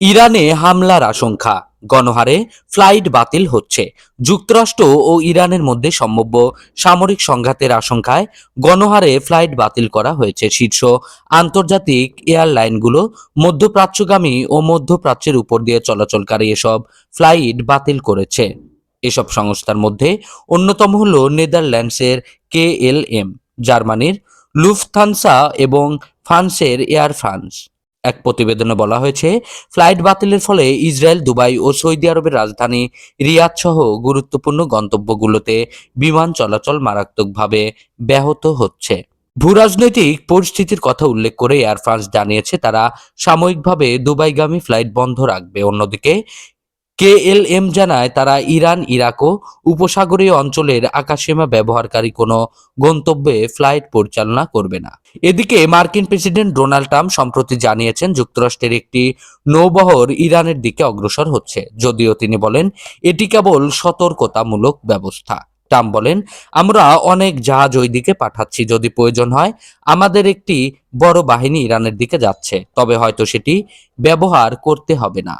ইরানে হামলার আশঙ্কা। গণহারে ফ্লাইট বাতিল হচ্ছে। যুক্তরাষ্ট্র ও ইরানের মধ্যে সম্ভাব্য সামরিক সংঘাতের আশঙ্কায় গণহারে ফ্লাইট বাতিল করা হয়েছে। শীর্ষ আন্তর্জাতিক এয়ারলাইনগুলো মধ্যপ্রাচ্যগামী ও মধ্যপ্রাচ্যের উপর দিয়ে চলাচলকারী এসব ফ্লাইট বাতিল করেছে। এসব সংস্থার মধ্যে অন্যতম হল নেদারল্যান্ডসের কে এল এম, জার্মানির লুফথানসা এবং ফ্রান্সের এয়ার ফ্রান্স। এক প্রতিবেদনে বলা হয়েছে, ফ্লাইট বাতিলের ফলে ইসরায়েল, দুবাই ও সৌদি আরবের রাজধানী রিয়াদ সহ গুরুত্বপূর্ণ গন্তব্যগুলোতে বিমান চলাচল মারাত্মকভাবে ব্যাহত হচ্ছে। ভূরাজনৈতিক পরিস্থিতির কথা উল্লেখ করে এয়ার ফ্রান্স জানিয়েছে, তারা সাময়িকভাবে দুবাইগামী ফ্লাইট বন্ধ রাখবে। অন্যদিকে কেএলএম জানায়, তারা ইরান, ইরাক ও উপসাগরীয় অঞ্চলের আকাশসীমা ব্যবহারকারী কোনো গন্তব্যে ফ্লাইট পরিচালনা করবে না। এদিকে মার্কিন প্রেসিডেন্ট ডোনাল্ড ট্রাম্প সম্প্রতি জানিয়েছেন, যুক্তরাষ্ট্রের একটি নৌবহর ইরানের দিকে অগ্রসর হচ্ছে। যদিও তিনি বলেন, এটি কেবল সতর্কতামূলক ব্যবস্থা। ট্রাম্প বলেন, আমরা অনেক জাহাজ ওই দিকে পাঠাচ্ছি, যদি প্রয়োজন হয়, আমাদের একটি বড় বাহিনী ইরানের দিকে যাচ্ছে, তবে হয়তো সেটি ব্যবহার করতে হবে না।